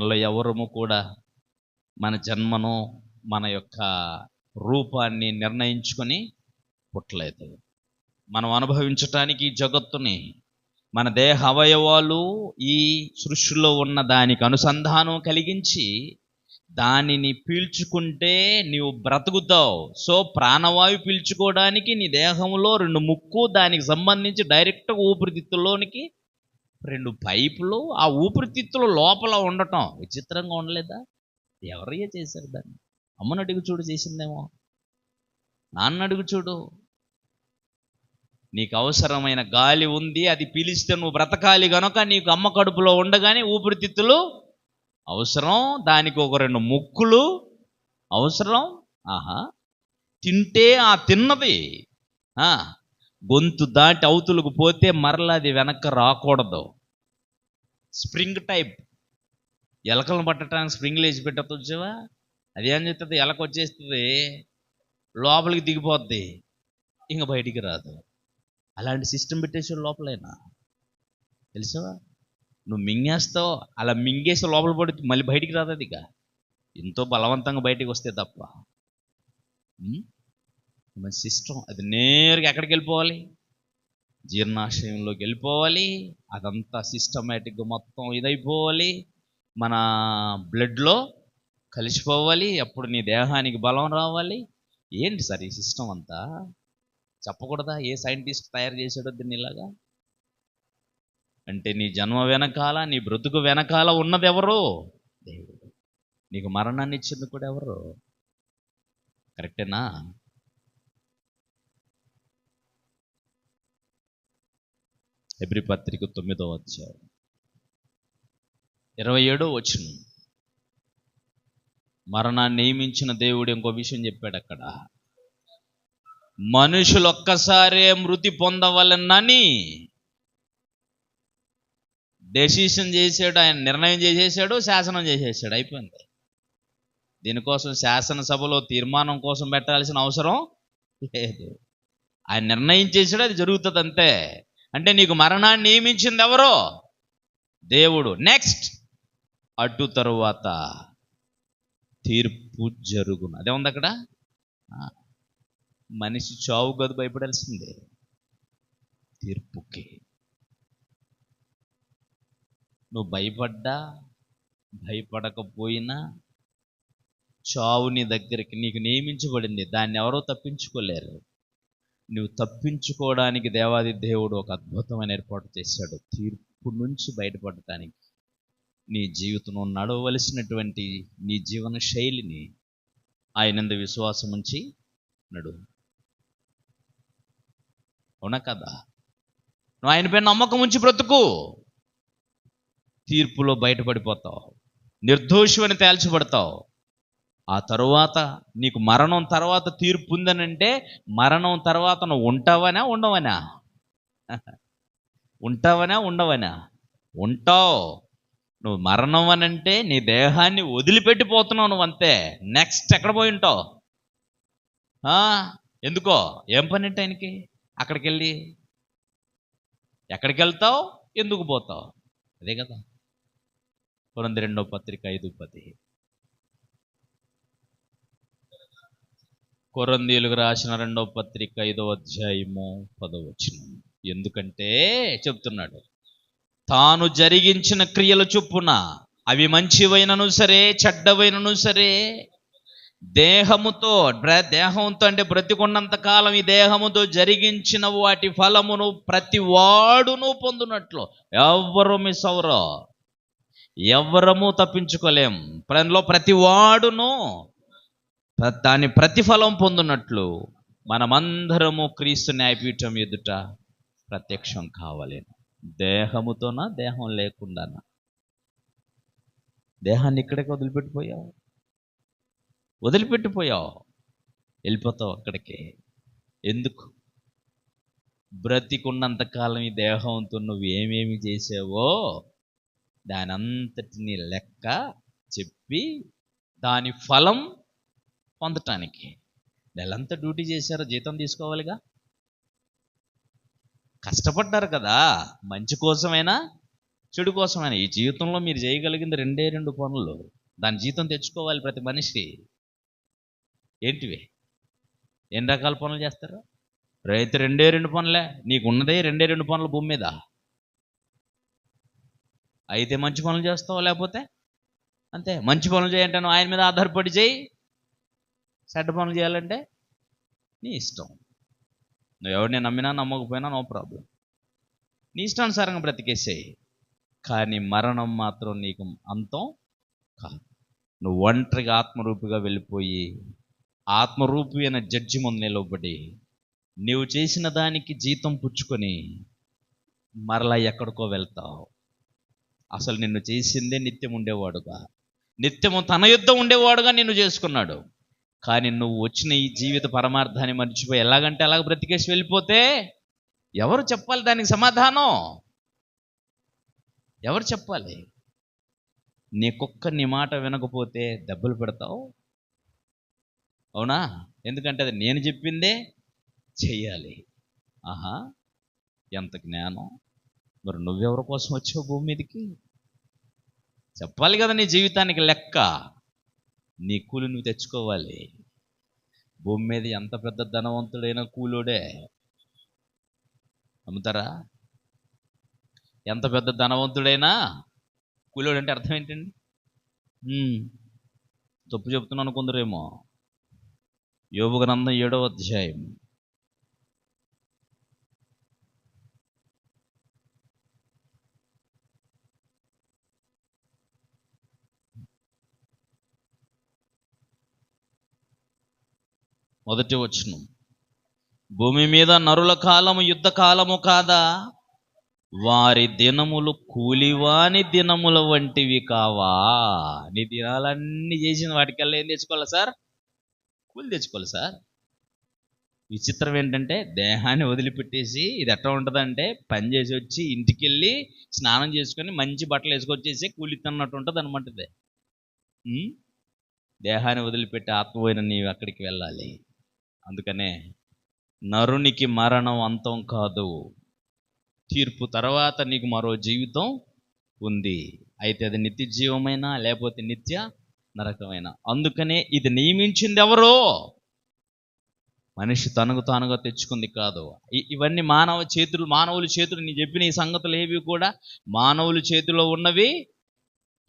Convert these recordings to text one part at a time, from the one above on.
మనలో ఎవరము కూడా మన జన్మను మన యొక్క రూపాన్ని నిర్ణయించుకొని పుట్టలేదు. మనం అనుభవించటానికి జగత్తుని మన దేహ అవయవాలు ఈ సృష్టిలో ఉన్న దానికి అనుసంధానం కలిగించి దానిని పీల్చుకుంటే నీవు బ్రతుకుతావు. సో ప్రాణవాయు పీల్చుకోవడానికి నీ దేహంలో రెండు ముక్కు దానికి సంబంధించి డైరెక్ట్గా ఊపిరితిత్తులోనికి రెండు పైపులు ఆ ఊపిరితిత్తుల లోపల ఉండటం విచిత్రంగా ఉండలేదా? ఎవరయ్యే చేశారు దాన్ని? అమ్మని అడుగు చూడు చేసిందేమో. నాన్న అడుగు చూడు. నీకు అవసరమైన గాలి ఉంది అది పీలిస్తే నువ్వు బ్రతకాలి గనుక నీకు అమ్మ కడుపులో ఉండగానే ఊపిరితిత్తులు అవసరం దానికి ఒక రెండు ముక్కులు అవసరం. ఆహా. తింటే ఆ తిన్నది. గొంతు దాటి అవతులకు పోతే మరలా అది వెనక్కి రాకూడదు. Spring type. ఎలకలను పట్టడానికి స్ప్రింగ్లు వేసి పెట్టద్దు వచ్చావా అది ఏం చెప్తుంది ఎలక వచ్చేస్తుంది. లోపలికి దిగిపోద్ది. ఇంక బయటికి రాదు. అలాంటి సిస్టమ్ పెట్టేసి లోపలైనా? తెలుసావా నువ్వు మింగేస్తావు అలా మింగేసి లోపల పడి మళ్ళీ బయటికి రాదు అది ఇక ఎంతో బలవంతంగా బయటికి వస్తే తప్ప. మన సిస్టమ్ అది నేరుగా ఎక్కడికి వెళ్ళిపోవాలి? జీర్ణాశయంలోకి వెళ్ళిపోవాలి. అదంతా సిస్టమేటిక్గా మొత్తం ఇదైపోవాలి. మన బ్లడ్లో కలిసిపోవాలి. అప్పుడు నీ దేహానికి బలం రావాలి. ఏంటి సార్ ఈ సిస్టమ్ అంతా? చెప్పకూడదా? ఏ సైంటిస్ట్ తయారు చేశాడో దీన్ని ఇలాగా? అంటే నీ జన్మ వెనకాల నీ బ్రతుకు వెనకాల ఉన్నది ఎవరు? దేవుడు. నీకు మరణాన్ని ఇచ్చింది కూడా ఎవరు? కరెక్టేనా? ఎబ్రి పత్రిక తొమ్మిదో అధ్యాయం. ఇరవై ఏడో వచ్చిన మరణాన్ని నియమించిన దేవుడు ఇంకో విషయం చెప్పాడు అక్కడ. మనుషులు ఒక్కసారే మృతి పొందవలనని డెసిషన్ చేసాడు ఆయన నిర్ణయం చేసేసాడు శాసనం చేసేసాడు అయిపోయింది. దీనికోసం శాసనసభలో తీర్మానం కోసం పెట్టాల్సిన అవసరం లేదు. ఆయన నిర్ణయం చేసాడు అది జరుగుతుంది అంతే అంటే నీకు మరణాన్ని నియమించింది ఎవరో దేవుడు. నెక్స్ట్ అటు తరువాత తీర్పు జరుగును. అదే ఉంది అక్కడ? మనిషి చావు గదు భయపడాల్సిందే. తీర్పుకి. నువ్వు భయపడ్డా భయపడకపోయినా చావు నీ దగ్గరికి నీకు నియమించబడింది. దాన్ని ఎవరో తప్పించుకోలేరు. నువ్వు తప్పించుకోవడానికి దేవాది దేవుడు ఒక అద్భుతమైన ఏర్పాటు చేశాడు. తీర్పు నుంచి బయటపడటానికి. నీ జీవితంలో నడవలసినటువంటి నీ జీవన శైలిని ఆయనందు విశ్వాసం ఉంచి నడు. అవునా కదా? నువ్వు ఆయనపై నమ్మకం ఉంచి బ్రతుకు. తీర్పులో బయటపడిపోతావు. నిర్దోషమని తేల్చబడతావు. ఆ తరువాత నీకు మరణం తర్వాత తీర్పు ఉందనంటే మరణం తర్వాత నువ్వు ఉంటావనా ఉండవనా? ఉంటావనా ఉండవనా? ఉంటావు. నువ్వు మరణం అనంటే నీ దేహాన్ని వదిలిపెట్టిపోతున్నావు నువ్వు అంతే. నెక్స్ట్ ఎక్కడ పోయి ఉంటావు? ఎందుకో? ఏం పని అంటే ఆయనకి? అక్కడికి వెళ్ళి ఎక్కడికి వెళ్తావు? ఎందుకు పోతావు? అదే కదా. కొరంది రెండో పత్రిక ఐదు పది కొరందీలకు రాసిన రెండవ పత్రిక ఐదో అధ్యాయము పదవచనం ఎందుకంటే చెప్తున్నాడు తాను జరిగించిన క్రియల చొప్పున అవి మంచివైనను సరే చెడ్డవైనను సరే దేహముతో దేహంతో అంటే బ్రతికున్నంత కాలం ఈ దేహముతో జరిగించిన వాటి ఫలమును ప్రతి వాడును పొందునట్లు. ఎవరు మిస్ అవరో ఎవరము తప్పించుకోలేం. ప్రతి వాడును దాని ప్రతిఫలం పొందునట్లు మనమందరము క్రీస్తు న్యాయపీఠం ఎదుట ప్రత్యక్షం కావాలి. దేహముతోనా దేహం లేకుండానా? దేహాన్ని ఇక్కడికి వదిలిపెట్టిపోయావు? వదిలిపెట్టిపోయావు. వెళ్ళిపోతావు అక్కడికి. ఎందుకు? బ్రతికున్నంత కాలం ఈ దేహంతో నువ్వు ఏమేమి చేసావో దాని అంతటిని లెక్క చెప్పి దాని ఫలం పొందటానికి. నెలంతా డ్యూటీ చేశారు జీతం తీసుకోవాలిగా? కష్టపడ్డారు కదా. మంచి కోసమైనా చెడు కోసమైనా. ఈ జీవితంలో మీరు చేయగలిగింది రెండే రెండు పనులు. దాని జీతం తెచ్చుకోవాలి ప్రతి మనిషి. ఏంటివి? ఎన్ని రకాల పనులు చేస్తారు? రైతు రెండే రెండు పనులే. నీకు ఉన్నదే రెండే రెండు పనులు భూమి మీద. అయితే మంచి పనులు చేస్తావు లేకపోతే? అంతే. మంచి పనులు చేయంటాను ఆయన మీద ఆధారపడి చేయి. చెడ్డ పనులు చేయాలంటే నీ ఇష్టం. నువ్వు ఎవరిని నమ్మినా నమ్మకపోయినా నో ప్రాబ్లం. నీ ఇష్టానుసారంగా బ్రతికేసేయి. కానీ మరణం మాత్రం నీకు అంతం కాదు. నువ్వు ఒంటరిగా ఆత్మరూపిగా వెళ్ళిపోయి ఆత్మరూపి అయిన జడ్జి ముందు నిలవబడి నీవు చేసిన దానికి జీతం పుచ్చుకొని మరలా ఎక్కడికో వెళ్తావు. అసలు నిన్ను చేసిందే నిత్యం ఉండేవాడుగా. నిత్యము తన యుద్ధం ఉండేవాడుగా నిన్ను చేసుకున్నాడు. కానీ నువ్వు వచ్చిన ఈ జీవిత పరమార్థాన్ని మర్చిపోయి ఎలాగంటే అలాగ బ్రతికేసి వెళ్ళిపోతే ఎవరు చెప్పాలి దానికి సమాధానం? ఎవరు చెప్పాలి? నీ కుక్క నీ మాట వినకపోతే దెబ్బలు పెడతావు? అవునా? ఎందుకంటే అది నేను చెప్పిందే చెయ్యాలి. ఆహా ఎంత జ్ఞానం. మరి నువ్వెవరి కోసం వచ్చావు భూమి మీదకి? చెప్పాలి కదా నీ జీవితానికి లెక్క. నీ కూలి నువ్వు తెచ్చుకోవాలి. భూమి మీద ఎంత పెద్ద ధనవంతుడైనా కూలోడే. అమ్ముతారా ఎంత పెద్ద ధనవంతుడైనా కూలోడు అంటే అర్థం ఏంటండి? తప్పు చెప్తున్నాను కొందరేమో. యోగ గ్రంథం ఏడవ అధ్యాయం మొదటి వచనం. భూమి మీద నరుల కాలము యుద్ధ కాలము కాదా? వారి దినములు కూలివాని దినముల వంటివి కావా? నీ దినాలన్నీ చేసిన వాటికల్లా ఏం తెచ్చుకోవాలి సార్? కూలి తెచ్చుకోవాలి సార్. విచిత్రం ఏంటంటే దేహాన్ని వదిలిపెట్టేసి ఇది ఎట్లా ఉంటుందంటే పని చేసి వచ్చి ఇంటికి వెళ్ళి స్నానం చేసుకొని మంచి బట్టలు వేసుకొచ్చేసి కూలి తిన్నట్టు ఉంటుంది అనమాట దేహాన్ని వదిలిపెట్టి ఆత్మపోయిన నీవు అక్కడికి వెళ్ళాలి. అందుకనే నరునికి మరణం అంతం కాదు. తీర్పు తర్వాత నీకు మరో జీవితం ఉంది. అయితే అది నిత్య జీవమైనా లేకపోతే నిత్య నరకమైన. అందుకనే ఇది నియమించింది ఎవరో మనిషి తనకు తానుగా తెచ్చుకుంది కాదు. ఇవన్నీ మానవ చేతులు మానవుల చేతులు నీ చెప్పిన ఈ సంగతులు ఏవి కూడా మానవుల చేతిలో ఉన్నవి.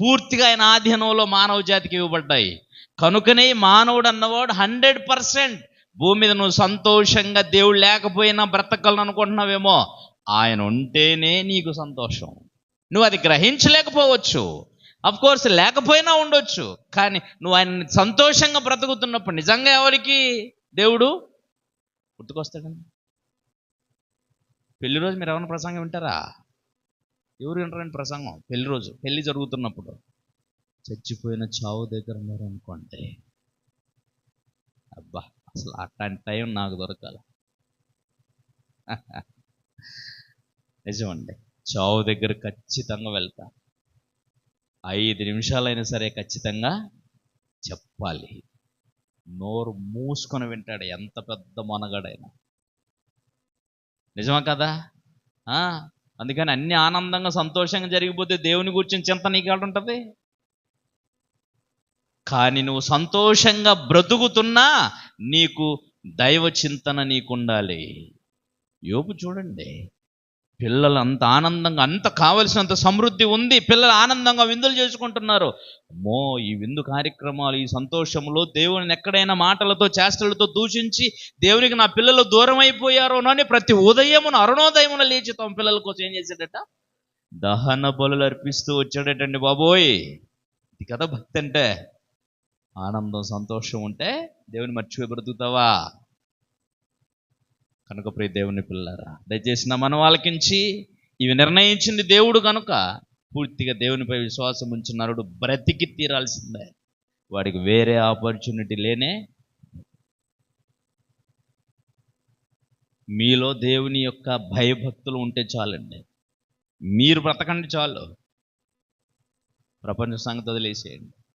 పూర్తిగా ఆయన ఆధీనంలో మానవ జాతికి ఇవ్వబడ్డాయి. కనుకనే మానవుడు అన్నవాడు హండ్రెడ్ పర్సెంట్ భూమి మీద నువ్వు సంతోషంగా దేవుడు లేకపోయినా బ్రతకలను అనుకుంటున్నావేమో ఆయన ఉంటేనే నీకు సంతోషం. నువ్వు అది గ్రహించలేకపోవచ్చు. అఫ్ కోర్స్ లేకపోయినా ఉండొచ్చు. కానీ నువ్వు ఆయన సంతోషంగా బ్రతుకుతున్నప్పుడు నిజంగా ఎవరికి? దేవుడు గుర్తుకొస్తాడండి. పెళ్ళి రోజు మీరు ఏమైనా ప్రసంగం వింటారా? ఎవరు వింటారండి ప్రసంగం? పెళ్ళి రోజు పెళ్ళి జరుగుతున్నప్పుడు. చచ్చిపోయిన చావు దగ్గర ఉన్నారు అనుకోండి అబ్బా అసలు అట్లాంటి టైం నాకు దొరకాలి. నిజమండి. చావు దగ్గర ఖచ్చితంగా వెళ్తా. ఐదు నిమిషాలైనా సరే ఖచ్చితంగా చెప్పాలి. నోరు మూసుకొని వింటాడు ఎంత పెద్ద మనగాడైనా. నిజమా కదా? ఆ, అందుకని అన్ని ఆనందంగా సంతోషంగా జరిగిపోతే దేవుని గురించి చింత నీకు ఉంటుంది కానీ నువ్వు సంతోషంగా బ్రతుకుతున్నా నీకు దైవ చింతన నీకుండాలి. యోపు చూడండి పిల్లలు అంత ఆనందంగా అంత కావలసినంత సమృద్ధి ఉంది. పిల్లలు ఆనందంగా విందులు చేసుకుంటున్నారు. అమ్మో ఈ విందు కార్యక్రమాలు ఈ సంతోషంలో దేవుని ఎక్కడైనా మాటలతో చేష్టలతో దూషించి దేవునికి నా పిల్లలు దూరం అయిపోయారో అని ప్రతి ఉదయమున అరుణోదయమున లేచి తమ పిల్లల కోసం ఏం చేశాడట? దహన బలులు అర్పిస్తూ వచ్చాడటండి బాబోయ్. ఇది కదా భక్తి అంటే. ఆనందం సంతోషం ఉంటే దేవుని మర్చిపోయి బ్రతుకుతావా? కనుక ప్రియ దేవుని పిల్లరా దయచేసిన నా మనం ఆలకించి ఇవి నిర్ణయించింది దేవుడు కనుక పూర్తిగా దేవునిపై విశ్వాసం ఉంచిన నరుడు బ్రతికి తీరాల్సిందే. వాడికి వేరే ఆపర్చునిటీ లేనే మీలో దేవుని యొక్క భయభక్తులు ఉంటే చాలండి. మీరు బ్రతకండి చాలు. ప్రపంచ సంగతి వదిలేసేయండి.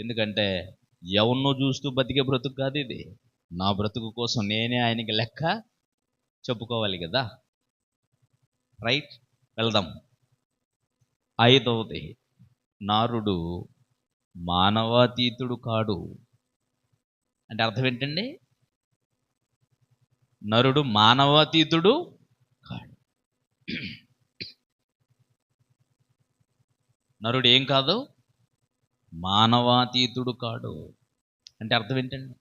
ఎందుకంటే ఎవరినో చూస్తూ బతికే బ్రతుకు కాదు ఇది. నా బ్రతుకు కోసం నేనే ఆయనకి లెక్క చెప్పుకోవాలి కదా. రైట్ వెళ్దాం. ఐదవది నారుడు మానవాతీతుడు కాడు. అంటే అర్థం ఏంటండి? నరుడు మానవాతీతుడు కాడు. నరుడు ఏం కాదు? మానవాతీతుడు కాడు. అంటే అర్థం ఏంటండి?